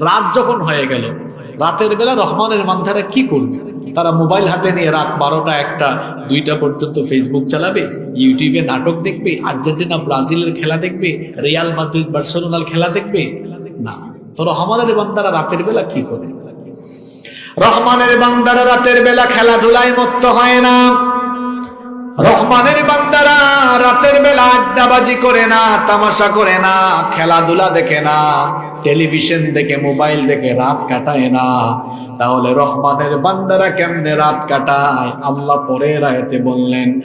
রাত যখন হয়ে গেল, রাতের বেলা রহমানের মান্ধারা কি করবে? তারা মোবাইল হাতে নিয়ে রাত বারোটা, একটা, দুইটা পর্যন্ত ফেসবুক চালাবে ইউটিউবে নাটক দেখবে, আর্জেন্টিনা, ব্রাজিলের খেলা দেখবে, রিয়াল মাদ্রিদ, বার্সেলোনার খেলা দেখবে? না। তো রহমানের বান্দারা রাতের বেলা কি করে? রহমানের বান্দারা রাতের বেলা খেলাধুলায় মত্ত হয় না। রহমানের বান্দারা রাতের বেলা আড্ডাবাজি করে না, তামাশা করে না, খেলাধুলা দেখে না। টেলিভিশন দেখে, মোবাইল দেখে রাত কাটায় না। তাহলে রহমানের বান্দারা কেমনে রাত কাটায়? আল্লাহ পরের আয়াতে বললেন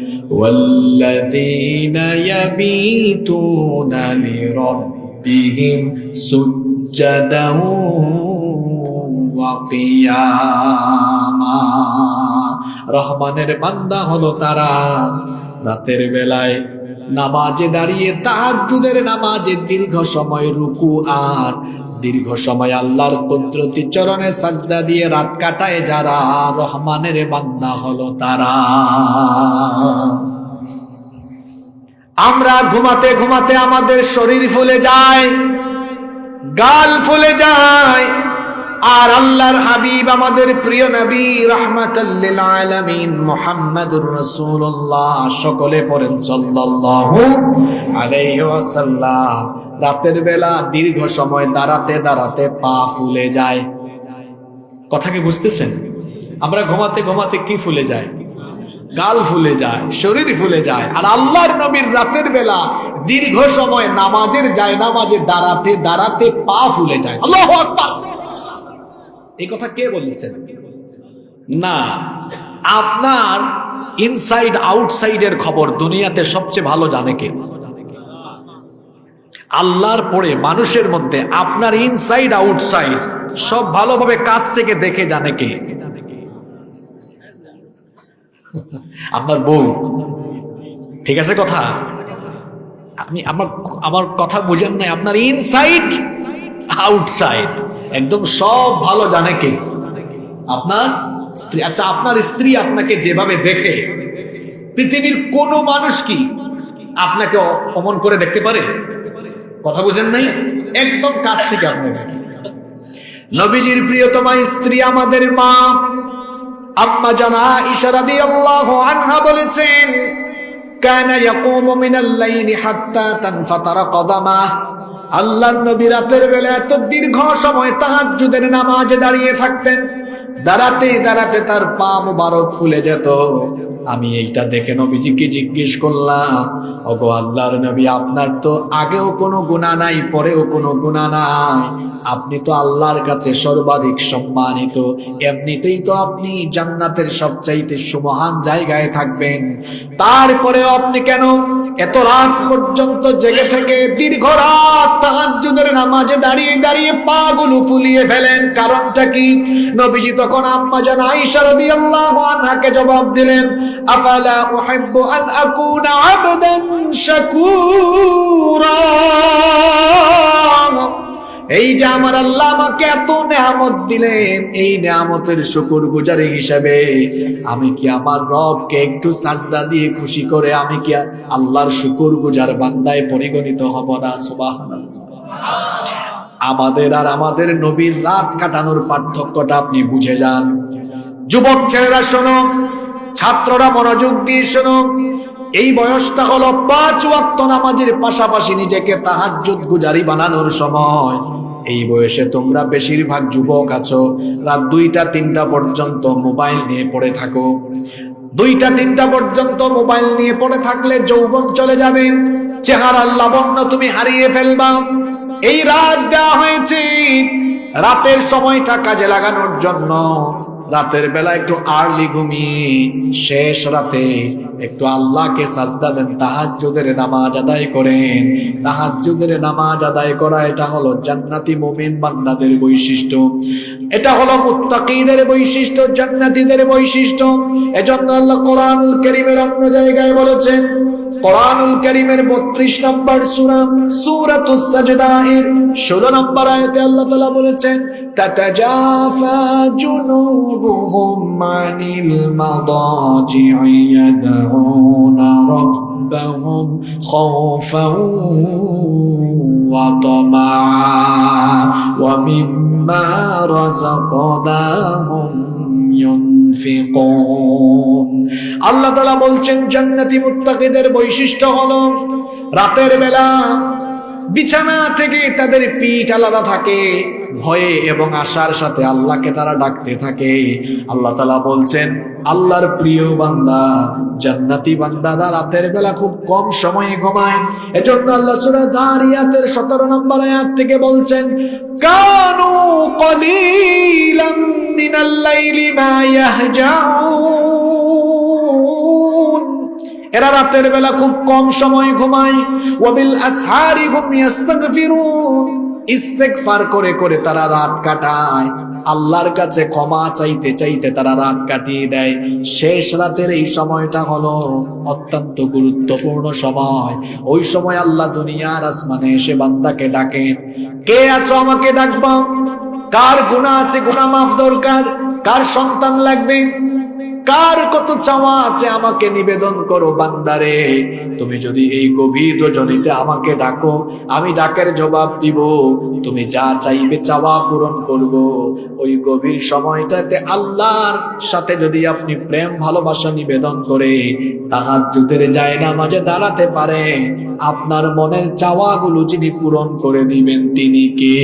রহমানের বান্দা হলো তারা। রাতের বেলায় নামাজে দাঁড়িয়ে তাহাজ্জুদের নামাজে দীর্ঘ সময় রুকু আর দীর্ঘ সময় আল্লাহর কুদরতি চরণে সাজদা দিয়ে রাত কাটায় যারা রহমানের বান্দা হলো তারা। আমরা ঘুমাতে ঘুমাতে আমাদের শরীর ফুলে যায়, গাল ফুলে যায় আর আল্লাহর হাবিব আমাদের প্রিয় নবী রহমাতাল্লিল আলামিন মুহাম্মাদুর রাসূলুল্লাহ, সকলে পড়েন সাল্লাল্লাহু আলাইহি ওয়াসাল্লাম। রাতের বেলা দীর্ঘ সময় দাঁড়াতে দাঁড়াতে পা ফুলে যায়। কথা কি বুঝতেছেন? আমরা ঘুমাতে ঘুমাতে কি ফুলে যায়? গাল ফুলে যায়, শরীর ফুলে যায়। আর আল্লাহর নবীর রাতের বেলা দীর্ঘ সময় নামাজের যায় নামাজে দাঁড়াতে দাঁড়াতে পা ফুলে যায়। আল্লাহ আকবার! এই কথা কে বলেছেন? না। আপনার ইনসাইড আউটসাইডের খবর দুনিয়াতে সবচেয়ে ভালো জানে কে? আল্লাহর পরে মানুষের মধ্যে আপনার ইনসাইড আউটসাইড সব ভালোভাবে কাছ থেকে দেখে জানে কে? আপনার বউ। ঠিক আছে কথা? আমি আমার আমার কথা বুঝেন নাই। আপনার ইনসাইড আউটসাইড একদম সব ভালো জানে কে? আপনার স্ত্রী। আচ্ছা আপনার স্ত্রী আপনাকে যেভাবে দেখে, পৃথিবীর কোন মানুষ কি আপনাকে অমন করে দেখতে পারে? কথা বুঝেন নাই? একদম কাছ থেকে আপনি নবীজির প্রিয়তমা স্ত্রী আমাদের মা। আম্মা জানা ইশারা দিয়ে আল্লাহ আনহা বলেছেন, কেন ইয়াকুমু মিনাল লাইলি হাত্তা তানফাতারা কদামা। আল্লাহর নবী রাতের বেলা এত দীর্ঘ সময় তাহাজুদের নামাজে দাঁড়িয়ে থাকতেন। দাঁড়াতে দাঁড়াতে তার পা মুবারক ফুলে যেত। আমি এইটা দেখে নবীজিকে জিজ্ঞেস করলাম, ওগো আল্লাহর নবী, আপনার তো আগেও কোনো গুণা নাই, পরেও কোনো গুণা নাই। আপনি তো আল্লাহর কাছে সর্বাধিক সম্মানিত। এমনিতেই তো আপনি জান্নাতের সবচাইতে সুমহান জায়গায় থাকবেন। তারপরেও আপনি কেন এত রাত পর্যন্ত জেগে থেকে দীর্ঘ রাত তাহাজ্জুদের নামাজে দাঁড়িয়ে দাঁড়িয়ে পা গুলো ফুলিয়ে ফেলেন? কারণটা কি? নবীজি তখন আম্মা জান আয়েশা রাদিয়াল্লাহু আনহাকে জবাব দিলেন, আফালা উহিব্বু আন আকুনা আবদান শাকুরা? এই যে আমার আল্লাহ আমাকে এত নেয়ামত দিলেন, এই নেয়ামতের শুকুর গুজারি হিসাবে আমি কি আমার রবকে একটু সাজদা দিয়ে খুশি করে আমি কি আল্লাহর শুকুর গুজার বান্দায় পরিগণিত হব না? সুবহানাল্লাহ। আমাদের আর আমাদের নবীর রাত কাটানোর পার্থক্যটা আপনি বুঝে যান। যুবক ছেলেরা, শোনো, ছাত্ররা মনোযোগ দিয়ে শোনো, এই বয়সটা হলো পাঁচ ওয়াক্ত নামাজের পাশাপাশি নিজেকে তাহাজ্জুদ গুজারি বানানোর সময়। এই বয়সে তোমরা বেশিরভাগ যুবক আছো, রাত দুইটা, তিনটা পর্যন্ত মোবাইল নিয়ে পড়ে থাকো। দুইটা, তিনটা পর্যন্ত মোবাইল নিয়ে পড়ে থাকলে যৌবন চলে যাবে, চেহারার লাবণ্য তুমি হারিয়ে ফেলবা। এই রাত দেওয়া হয়েছে। রাতের সময়টা কাজে লাগানোর জন্য। রাতের বেলা একটু আর্লি ঘুমিয়ে শেষ রাতে একটু আল্লাহকে সাজদা দেন, তাহাজ্জুদের নামাজ আদায় করেন। তাহাজ্জুদের নামাজ আদায় করা, এটা হলো জান্নাতি মুমিন বান্দাদের বৈশিষ্ট্য। এটা হলো মুত্তাকিদের বৈশিষ্ট্য, জান্নাতীদের বৈশিষ্ট্য। এজন্য আল্লাহ কোরআনুল কারীমের অন্য জায়গায় বলেছেন কোরআনুল কারীমের 32 নম্বর সূরা সূরাতুস সাজদা এর 16 নম্বর আয়াতে আল্লাহ তাআলা বলেছেন তাতাজাফা জুনুবুহুম আনিল মাদাজি'i ইয়াদউনা রাব্বাহুম ربهم خوفا وطمعا ومما رزقناهم ينفقون আল্লাহ তালা বলছেন, জান্নাতি মুত্তাকিদের বৈশিষ্ট্য হল, রাতের বেলা বিছানা থেকে তাদের পিঠ আলাদা থাকে, ভয়ে এবং আশার সাথে আল্লাহকে তারা ডাকতে থাকে। আল্লাহ তালা বলছেন, আল্লাহর প্রিয় বান্দা, জান্নাতি বান্দাদা রাতের বেলা খুব কম সময়ে ঘুমায়। এজন্য আল্লাহ সূরা দারিয়াতের 17 নম্বর আয়াত থেকে বলছেন, কানু কলিলাম মিনাল লাইলি মা ইয়াহজাউন। এরা রাতের বেলা খুব কম সময় ঘুমায়। ওয়াবিল আসহারি হুম ইস্তাগফিরুন ইস্তেগফার করে করে তারা রাত কাটায়। আল্লাহর কাছে ক্ষমা চাইতে চাইতে তারা রাত কাটিয়ে দেয়। শেষ রাতের এই সময়টা হলো অত্যন্ত গুরুত্বপূর্ণ সময়। ওই সময় আল্লাহ দুনিয়ার আসমানে এসে বান্দাকে ডাকেন কে আছো আমাকে ডাকবা? কার গুণা আছে? গুণা মাফ দরকার? কার সন্তান লাগবে? কার কত চাওয়া আছে আমাকে নিবেদন করো বান্দারে। তুমি যদি এই গভীর রজনীতে আমাকে ডাকো, আমি ডাকের জবাব দিব। তুমি যা চাইবে চাওয়া পূরণ করব। ওই গভীর সময়টাতে আল্লাহর সাথে যদি আপনি প্রেম, ভালোবাসা নিবেদন করে তাহার জুতের যায় না মাঝে দাঁড়াতে পারে। আপনার মনের চাওয়াগুলো যিনি পূরণ করে দিবেন, তিনি কে?